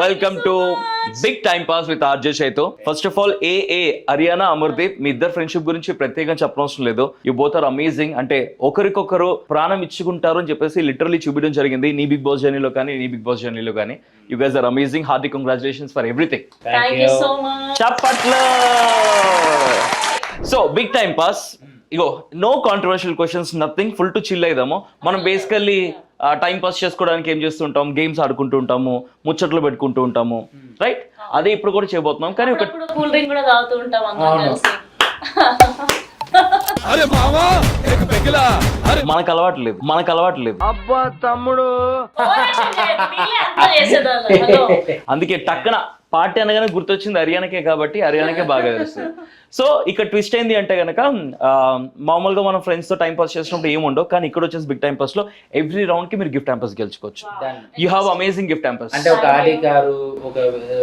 Welcome to big time pass with RJ చైతో first of all uh uh Haryana Amardeep మీ ఇద్దరు friendship గురించి ప్రత్యేకంగా చెప్పనవసరం లేదు. యూ బోత్ ఆర్ అమేజింగ్ అంటే ఒకరికొకరు ప్రాణం ఇచ్చుకుంటారు అని చెప్పేసి లిటరలీ చూపించడం జరిగింది. నీ బిగ్ బాస్ జర్నీలో కానీ నీ బిగ్ బాస్ జర్నీలో కానీ. You guys are amazing Hardik congratulations for everything చప్పట్లు so big time pass ego no controversial questions nothing full to chill అయిదాము. మనం బేసికల్లీ టైం పాస్ చేసుకోవడానికి ఏం చేస్తుంటాం గేమ్స్ ఆడుకుంటూ ఉంటాము ముచ్చట్లు పెట్టుకుంటూ ఉంటాము. రైట్ అదే ఇప్పుడు కూడా చేయబోతున్నాం. కానీ ఒక కూల్ డ్రింక్ కూడా తాగుతూ ఉంటాం అవును. కలిసి. మనకు అలవాటు లేదు. మనకు అలవాటు లేదు. చేసేదాళ్ళు. హలో. అందుకే టక్కన పార్టీ అనగానే గుర్తొచ్చింది హర్యానాకే కాబట్టి హర్యానాకే బాగా తెలుస్తుంది. సో ఇక్కడ ట్విస్ట్ ఏంది అంటే కనుక మామూలుగా మనం ఫ్రెండ్స్తో టైం పాస్ చేసినప్పుడు ఏమి ఉండవు. కానీ ఇక్కడ వచ్చేసి బిగ్ టైం పాస్లో ఎవ్రీ రౌండ్కి మీరు gift time pass గెలుచుకోవచ్చు. You have amazing gift time pass అంటే ఒక ఆడి కారు ఒక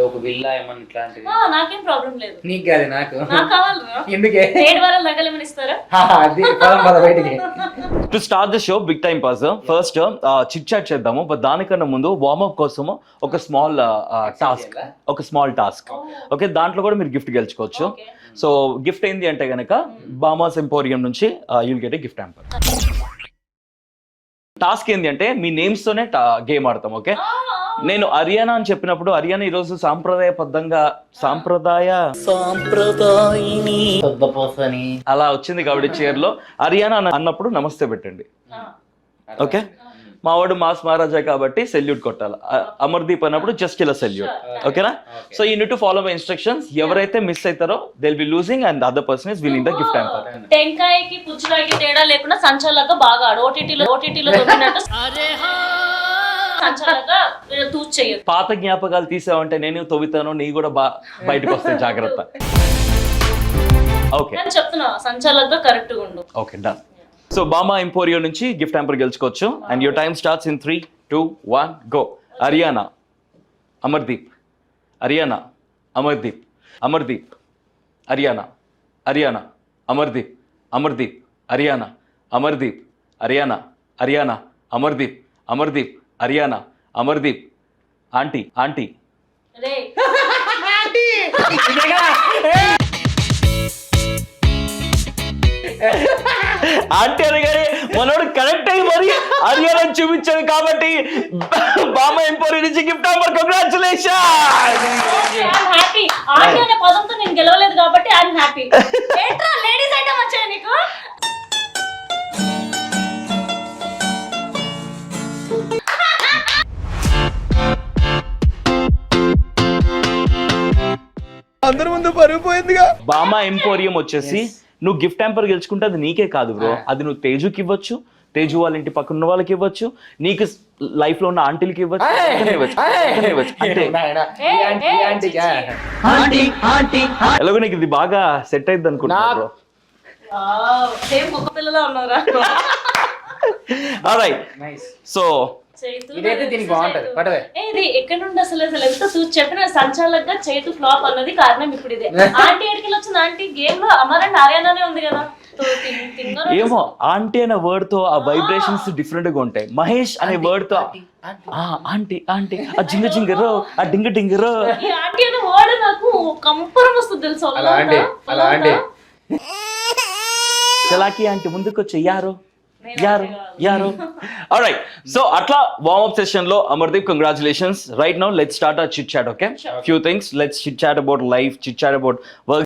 ఒక విల్లా ఏమన్నా ఇట్లాంటివి నాకేం ప్రాబ్లం లేదు. నీకు కాదు నాకు. నాకు కావాలి ఎందుకే? ఏడు వారాలు నగలేమని ఇస్తారా? హా, అది పదం పద బయటికి. To start the show big time pass first chit chat చేద్దాము. బట్ దానికన్నా ముందు వార్మప్ కోసము ఒక స్మాల్ టాస్క్ ఒక స్మాల్ టాస్క్ ఓకే దాంట్లో కూడా మీరు గిఫ్ట్ గెలుచుకోవచ్చు. సో గిఫ్ట్ ఏంది అంటే గనక బామాస్ ఎంపోరియం నుంచి you'll get a gift hamper task ఏంది అంటే మీ నేమ్స్ తోనే గేమ్ ఆడతాం ఓకే నేను హర్యానా అని చెప్పినప్పుడు హర్యానా ఈరోజు సాంప్రదాయబద్ధంగా సాంప్రదాయ పొద్దుపోసని అలా వచ్చింది కాబట్టి చైర్లో హర్యానా అన్న- అన్నప్పుడు నమస్తే పెట్టండి. ఓకే మావాడు మాస్ మహారాజా కాబట్టి సెల్యూట్ కొట్టాలి. అమర్దీప్ అన్నప్పుడు జస్ట్ ఇలా సెల్యూట్. ఓకేనా so you need to follow my instructions ఎవరైతే మిస్ అవుతారో will be losing and other person is winning the gift hamper టెంకాయకి పుచ్చుకాయకి తేడా లేకుండా సంచాలక బాగా ఆడు. ఓటీటీలో ఓటీటీలో దొరికినట్టు పాత జ్ఞాపకాలు తీసావంటే నేను తవ్వుతాను నీ కూడా బా బయటకు వస్తాయి జాగ్రత్త. ఓకే నేను చెప్తున్నా సంచాలక కరెక్ట్గా ఉండు. ఓకే డన్ సో బామా ఎంపోరియో నుంచి gift hamper గెలుచుకోవచ్చు. And your time starts in three two one go Haryana Amardeep Haryana Amardeep Amardeep Haryana Haryana Amardeep Amardeep Haryana Amardeep Haryana Haryana Amardeep Amardeep Haryana Amardeep aunty aunty aunty అనగానే మనోడు correct అయ్యి మరి హర్యానా చూపించాడు కాబట్టి బామా ఎంపోరియో నుంచి gift hamper congratulation గెలవలేదు కాబట్టి ఐఎమ్ హ్యాపీ ఏంట్రా లేడీస్ ఐటమ్ వచ్చాయి నీకు? అందరి ముందు పరుగు పోయిందిగా. బామా ఎంపోరియం వచ్చేసి నువ్వు గిఫ్ట్ హ్యాంపర్ గెలుచుకుంటే అది నీకే కాదు బ్రో. అది నువ్వు తేజుకి ఇవ్వచ్చు తేజు వాళ్ళ ఇంటి పక్కన ఉన్న వాళ్ళకి ఇవ్వచ్చు నీకు లైఫ్లో ఉన్న ఆంటీలకి ఇవ్వచ్చు. ఎలాగో నీకు ఇది బాగా సెట్ అయింది అనుకుంటున్నా రైట్ నైస్ సో ఇదైతే దీనికి బాగుంటది. పడవే. ఇది ఎక్కడ నుండి అసలు అసలు ఎంత చూసి చెప్పిన సంచాలకుగా చైతు ఫ్లాప్ అన్నది కారణం ఇప్పుడు ఇదే. ఆంటీ ఎడికి వచ్చింది? ఆంటీ గేమ్లో అమర్ అండ్ హర్యానానే ఉంది కదా. ఏమో ఆంటీ అనే వర్డ్తో ఆ వైబ్రేషన్స్ డిఫరెంట్గా ఉంటాయి. మహేష్ అనే వర్డ్తో ఆ ఆంటీ ఆంటీ ఆ జింగ జింగరో ఆ డింగ డింగరో. ఆంటీ అనే వర్డ్ నాకు కంపరం వస్తుంది తెలుసు? అలా అండి అలా అండి చలాకి ఆంటీ ముందుకు వచ్చి యారు? యారు యారు రైట్ సో అట్లా వార్మప్ సెషన్లో Amardeep congratulations right now let start chit chat okay few things let's chit chat about life chit chat about work